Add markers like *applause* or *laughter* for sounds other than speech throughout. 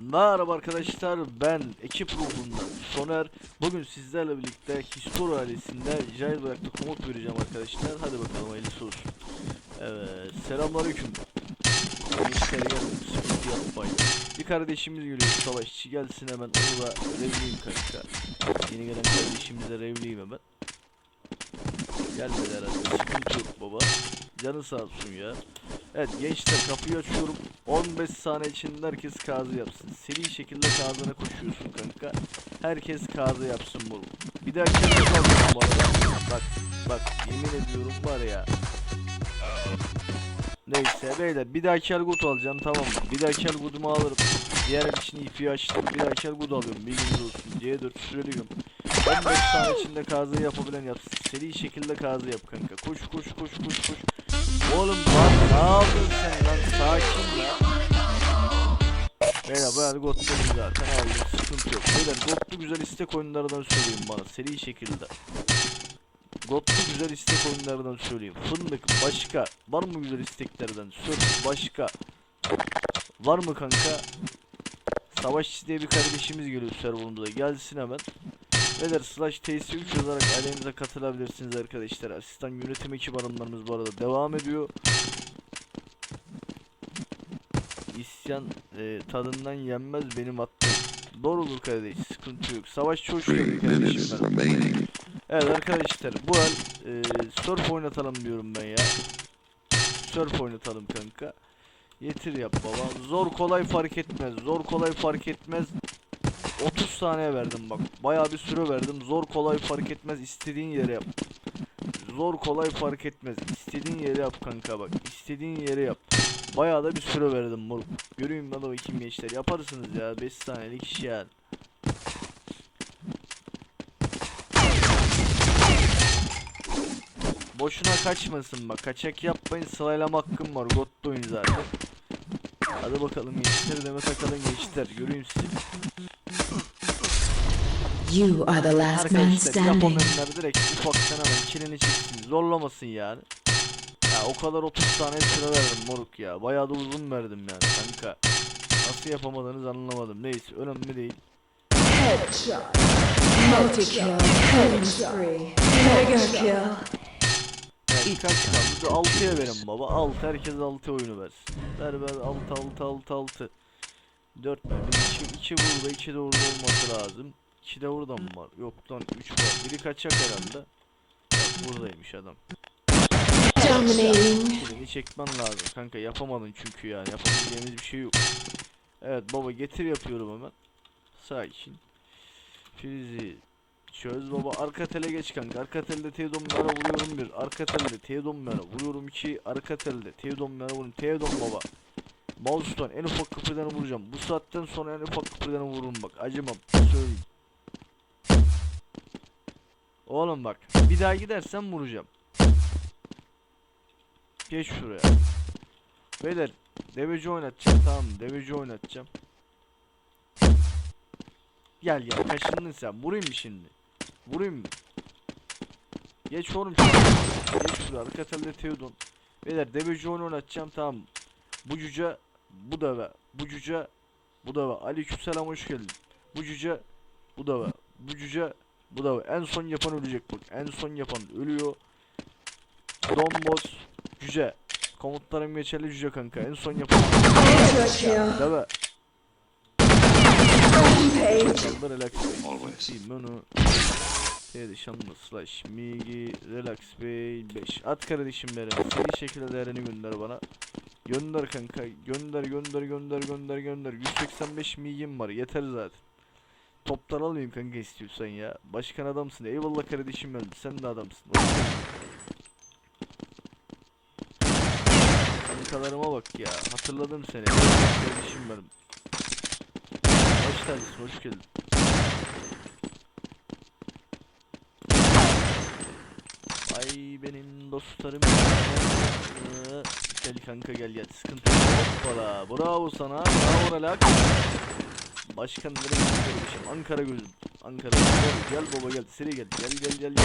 Merhaba arkadaşlar ben ekip ruhundan Soner. Bugün sizlerle birlikte Histor ailesinde Jailbreak'ta komut vereceğim arkadaşlar. Hadi bakalım hayırlısı olsun. Evet selamünaleyküm. Yapmayın. Bir kardeşimiz geliyor savaşçı. Gelsin hemen onu da revleyeyim kanka. Yeni gelen kardeşimize revleyeyim hemen Gelmedi herhalde. Sıkıntı yok baba. Canı sağ olsun ya. Evet gençler kapıyı açıyorum. 15 saniye içinde herkes kazı yapsın. Seri şekilde kazına koşuyorsun kanka. Herkes kazı yapsın bu Bir daha kere alacağım bu arada. Bak bak yemin ediyorum var ya. Neyse beyler bir daha kelgut alacağım tamam mı? Bir daha kelgutumu alırım. Diğer için ipi açtım. Bir daha kelgut alıyorum. Bilginiz olsun. C4 süreliyorum 15 saniye içinde kazı yapabilen yapsın Seri şekilde kazı yap kanka. Koş koş koş koş koş. Oğlum lan ne yapıyorsun sen lan? Sakin ya. Beyler bayağı gotladım zaten. Aldım sıkıntı yok. Beyler gotlu güzel istek oyunlardan söyleyeyim bana seri şekilde. Gotlu güzel istek oyunlardan söyleyeyim. Fındık başka. Var mı güzel isteklerden? Sörf başka. Var mı kanka? Savaşçı diye bir kardeşimiz geliyor serverımıza gelsin hemen Beyler slash TS3 yazarak ailemize katılabilirsiniz arkadaşlar. Asistan yönetim ekip arımlarımız bu arada devam ediyor. İsyan e, tadından yenmez benim attığım. Doğrudur kardeş sıkıntı yok. Savaş minutes kardeşim. Evet arkadaşlar bu el e, surf oynatalım diyorum ben ya. Surf oynatalım kanka. Getir yap baba. Zor kolay fark etmez. Zor kolay fark etmez. 30 saniye verdim bak. Bayağı bir süre verdim. Zor kolay fark etmez. istediğin yere yap. Zor kolay fark etmez. İstediğin yere yap kanka bak. İstediğin yere yap. Bayağı da bir süre verdim moruk. Göreyim ben o iki gençler. Yaparsınız ya 5 saniyelik iş yani. Boşuna kaçmasın bak. Kaçak yapmayın. Sıralama hakkım var. Gotto oyun zaten. Hadi bakalım gençler. Deme takalım gençler. Göreyim sizi. You are the last man Arkadaşlar standing. yapamayanlar direkt ufaktan hemen. Zorlamasın yani. Ya o kadar 30 saniye süre verdim moruk ya. Bayağı da uzun verdim yani kanka. Nasıl yapamadığınızı anlamadım. Neyse önemli değil. Headshot. Multi kill. Killing spree. Mega kill. Yani kaç kaldı? 6'ya verin baba. 6 herkes 6 oyunu versin. Ver ver 6 6 6 6. 4 ver. 2 2 burada 2 de orada olması lazım. 2 de burada mı var? Yok lan 3 var. Biri kaçacak herhalde. Buradaymış adam. Kilini çekmen lazım kanka yapamadın çünkü yani yapabileceğimiz bir şey yok. Evet baba getir yapıyorum hemen. Sakin. Frizi çöz baba arka tele geç kanka arka telde Teodomlara vuruyorum bir arka telde Teodomlara vuruyorum iki arka telde Teodomlara vuruyorum Teodom baba. Mouse'dan en ufak kıpırdanı vuracağım. Bu saatten sonra en ufak kıpırdanı vururum bak acımam söyleyeyim. Oğlum bak bir daha gidersen vuracağım. Geç şuraya. Beyler deveci oynatacağım tamam? Deveci oynatacağım. Gel gel kaşındın sen. Vurayım mı şimdi? Vurayım mı? Geç oğlum. Geç şuraya. Arka telde Teodon. Beyler deveci oynatacağım tamam? Bu cüce bu da ve bu cüce bu da ve aleykümselam hoş geldin. Bu cüce bu da ve bu cüce bu da en son yapan ölecek bak. En son yapan ölüyor. Dombos cüce. Komutlarım geçerli cüce kanka. En son yapan Ultra kill. Deve. Rampage. Kaldı relax. Always. Değil menü. Seydi şanlı slash migi relax bey 5. At kardeşim beni. Seri şekilde değerini gönder bana. Gönder kanka. Gönder gönder gönder gönder gönder. 185 migim var. Yeter zaten. Toptan alayım kanka istiyorsan ya. Başkan adamsın. Eyvallah kardeşim benim. Sen de adamsın. Kankalarıma bak ya. Hatırladım seni. Kardeşim benim. Hoş geldin. Hoş geldin. Ay benim dostlarım. Gel kanka gel gel. Sıkıntı yok. Hoppala. Bravo sana. Bravo relax. Başkan nereye kardeşim? Ankara gözüm. Ankara gözüm. Gel baba gel. Seri gel. Gel gel gel gel.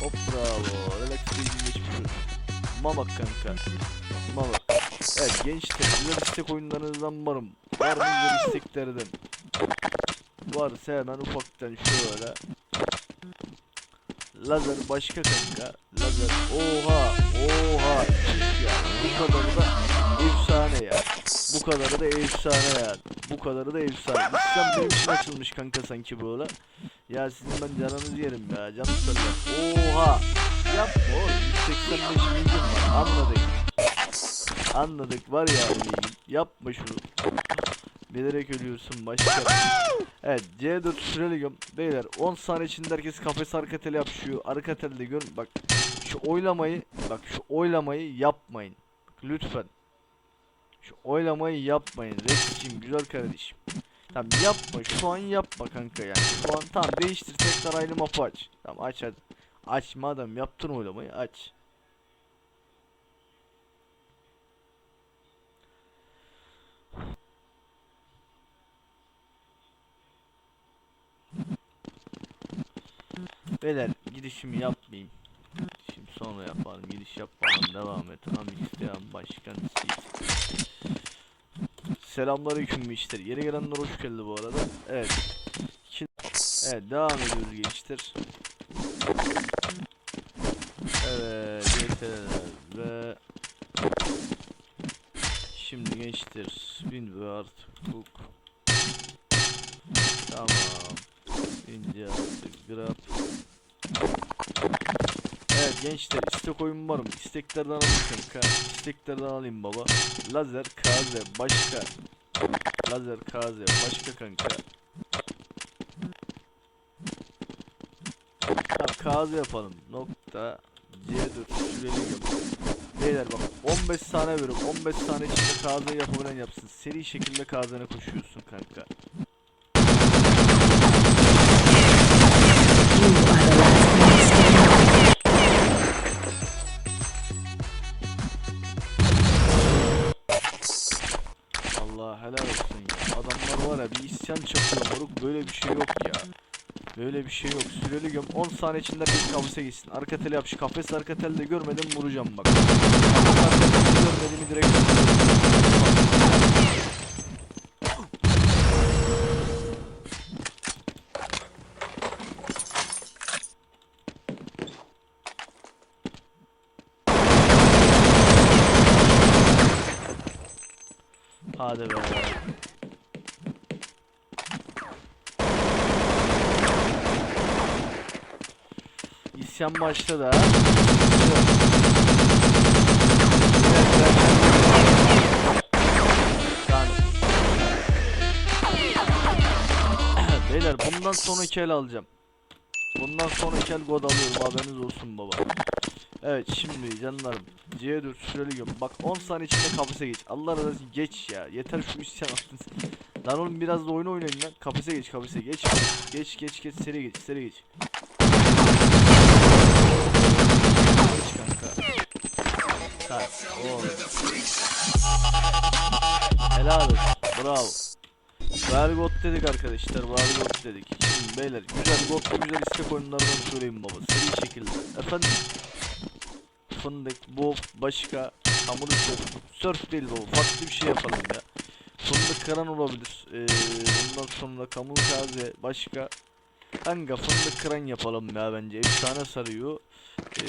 Hop bravo. Relax bir geçmiş. Mamak kanka. Mamak. Evet gençler güzel istek oyunlarınızdan varım. Var mı güzel isteklerden? Varsa hemen ufaktan şöyle. Lazer başka kanka. Lazer. Oha. Oha. Ya. Bu kadarı da efsane ya. Bu kadarı da efsane ya. Bu kadarı da efsane. İslam benim için açılmış kanka sanki böyle. Ya sizin ben canınızı yerim ya. Canım söyle. Oha. Yapma oğlum. 185 milyon var. Anladık. Anladık var ya. Yapma şunu. Bilerek ölüyorsun başka. Evet C4 süreli göm. Beyler 10 saniye içinde herkes kafes arka tele yapışıyor. Arka telde gör. Bak şu oylamayı bak şu oylamayı yapmayın. Lütfen. Şu oylamayı yapmayın. Resim güzel kardeşim. Tamam yapma şu an yapma kanka yani. Şu an tamam değiştir tekrar aynı mapı aç. Tamam aç hadi. Aç madem yaptın oylamayı aç. Beyler girişimi yapmayayım. Sonra yapalım. Giriş yapmadan devam et. Am isteyen başkan Seyit. Selamünaleyküm gençler. Yeni gelenler hoş geldi bu arada. Evet. İki... Evet devam ediyoruz gençler. Evet GT'ler ve Şimdi gençler bin ve artık bu Tamam İnce artık grab Evet gençler istek oyun var mı? İsteklerden alayım kanka. İsteklerden alayım baba. Lazer, KZ, başka. Lazer, KZ, başka kanka. Tamam yapalım. Nokta C4 süreli göm. Beyler bak 15 saniye veriyorum. 15 saniye içinde KZ yapabilen yapsın. Seri şekilde KZ'ne koşuyorsun kanka. Helal olsun ya. Adamlar var ya bir isyan çakıyor moruk. Böyle bir şey yok ya. Böyle bir şey yok. Süreli göm 10 saniye içinde bir kafese gitsin. Arka tele yapış. Kafes arka telde görmedim vuracağım bak. Kafes arka telde görmediğimi direkt Hadi be. İsyan başladı ha. Beyler bundan sonraki el alacağım. Bundan sonraki el god alıyorum haberiniz olsun baba. Evet şimdi canlarım C4 süreli göm Bak 10 saniye içinde kafese geç. Allah razı olsun geç ya. Yeter şu isyan attın Lan oğlum biraz da oyun oynayın lan. Kafese geç kafese geç. Geç geç geç seri geç seri geç. Geç kanka. Kalk oğlum. Helal olsun. Bravo. Vergot dedik arkadaşlar Vergot dedik. Şimdi beyler güzel got güzel istek oyunlardan söyleyeyim baba. Seri şekilde. Efendim fındık, bu başka hamuru sörf. Sörf değil bu. Farklı bir şey yapalım ya. Fındık kıran olabilir. Ee, ondan sonra kamul taze başka. Kanka fındık kıran yapalım ya bence. Efsane sarıyor.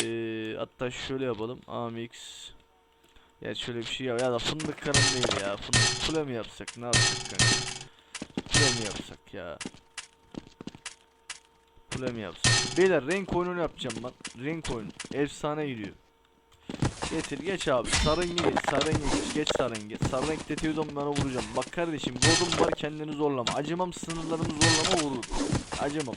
Ee, hatta şöyle yapalım. Amix. Ya şöyle bir şey ya. Ya da fındık kıran değil ya. Fındık kule mi yapsak? Ne yapsak kanka? Kule mi yapsak ya? Kule mi yapsak? Beyler renk oyununu yapacağım ben. Renk oyunu. Efsane yürüyor. Getir geç abi. Sarıngı geç. Sarıngı geç. Geç sarıngı. Sarıngı tetiyordum bana vuracağım. Bak kardeşim godum var kendini zorlama. Acımam sınırlarımı zorlama vurur. Acımam.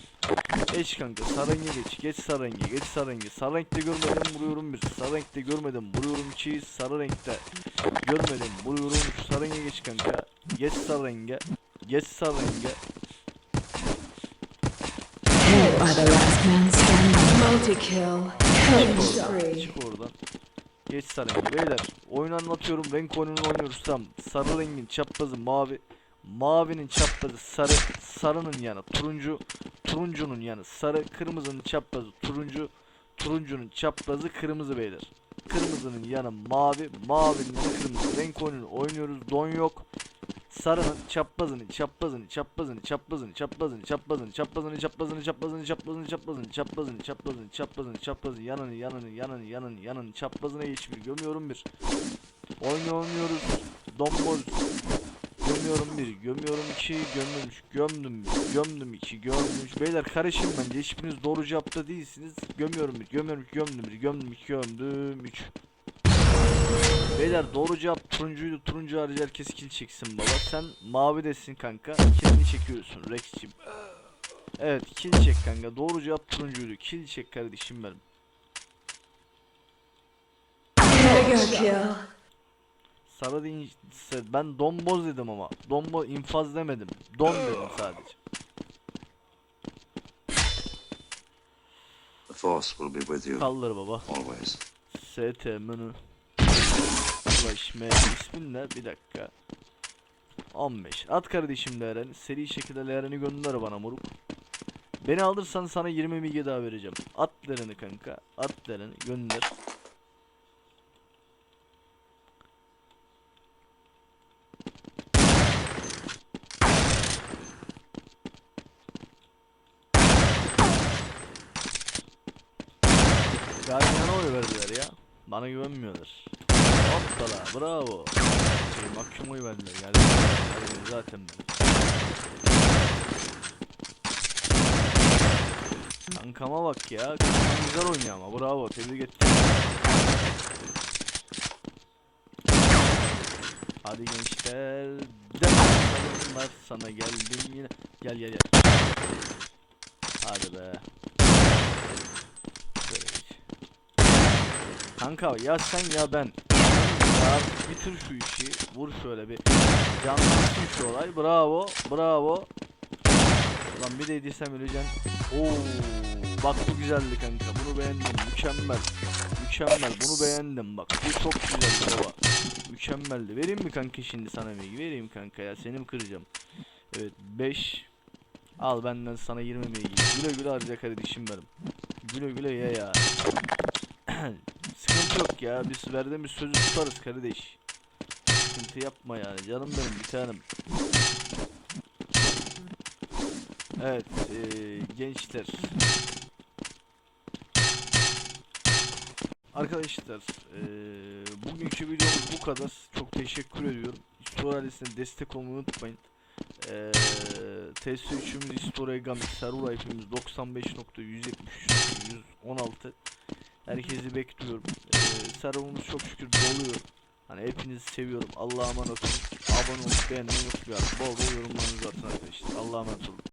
Geç kanka. Sarıngı geç. Geç sarıngı. Geç sarıngı. Sarı renkte görmedim vuruyorum bir. Sarı renkte görmedim vuruyorum iki. Sarı renkte görmedim vuruyorum üç. Sarıngı geç kanka. Geç sarıngı. Geç sarıngı. You are the last man standing. Multi-kill. Killing Çık oradan. Geç sarıngı beyler. Oyun anlatıyorum. Renk oyununu oynuyoruz tam. Sarı rengin çaprazı mavi. Mavinin çaprazı sarı. Sarının yanı turuncu. Turuncunun yanı sarı. Kırmızının çaprazı turuncu. Turuncunun çaprazı kırmızı beyler. Kırmızının yanı mavi. Mavinin kırmızı. Renk oyununu oynuyoruz. Don yok. Sarının çaprazını, çaprazını, çaprazını, çaprazını, çaprazını, çaprazını, çaprazını, çaprazını, çaprazını, çaprazını, çaprazını, çaprazını, çaprazını, çaprazını, çaprazını, yanını, yanını, yanını, yanını, yanını, çaprazına geç bir, gömüyorum bir. Oynuyoruz. Domboz. Gömüyorum bir, gömüyorum iki, gömülmüş, gömdüm bir, gömdüm iki, gömdüm. Beyler karışın bence hiçbiriniz doğru cevapta değilsiniz. Gömüyorum bir, gömüyorum iki, gömdüm bir, gömdüm iki, gömdüm üç. Beyler doğru cevap turuncuydu. Turuncu harici herkes kill çeksin baba. Sen mavi desin kanka. Killini çekiyorsun Rex'cim. Evet kill çek kanka. Doğru cevap turuncuydu. Kill çek kardeşim benim. Sarı deyince ben domboz dedim ama. Dombo infaz demedim. Don dedim sadece. The Force will be with you Kaldır baba. always. ST menü. Ulaş M ismin ne? Bir dakika. 15. At kardeşim Leren. Seri şekilde Leren'i gönder bana moruk. Beni alırsan sana 20 milge daha vereceğim. At Leren'i kanka. At Leren'i gönder. Guardian'a oy verdiler ya. Bana güvenmiyorlar. Hoppala bravo. Şey oy verdiler yani. Zaten. Kankama bak ya. Kankam güzel oynuyor ama bravo tebrik ettim. Hadi gençler. Devam sana geldim yine. Gel gel gel. Hadi be. Kanka ya sen ya ben. Artık bitir şu işi. Vur şöyle bir. Canlansın şu olay. Bravo. Bravo. Lan bir de yediysem öleceksin. Oo, bak bu güzeldi kanka. Bunu beğendim. Mükemmel. Mükemmel. Bunu beğendim bak. Bu çok güzeldi baba. Mükemmeldi. Vereyim mi kanka şimdi sana bilgi? Vereyim kanka ya. Seni mi kıracağım? Evet 5 Al benden sana 20 bilgi. Güle güle harca kardeşim benim. Güle güle ye ya. *clears throat* Sıkıntı yok ya. Biz verdiğimiz sözü tutarız kardeş. Sıkıntı yapma yani. Canım benim bir tanem. Evet eee, gençler. Arkadaşlar eee, bugünkü videomuz bu kadar. Çok teşekkür ediyorum. Histoire ailesine destek olmayı unutmayın. Eee TS3'ümüz Histoire Gami Server IP'miz 95.173.116 Herkesi bekliyorum. Eee serverımız çok şükür doluyor. Hani hepinizi seviyorum. Allah'a emanet olun. Abone olup beğenmeyi unutmayın. Bol bol yorumlarınızı atın arkadaşlar. Allah'a emanet olun.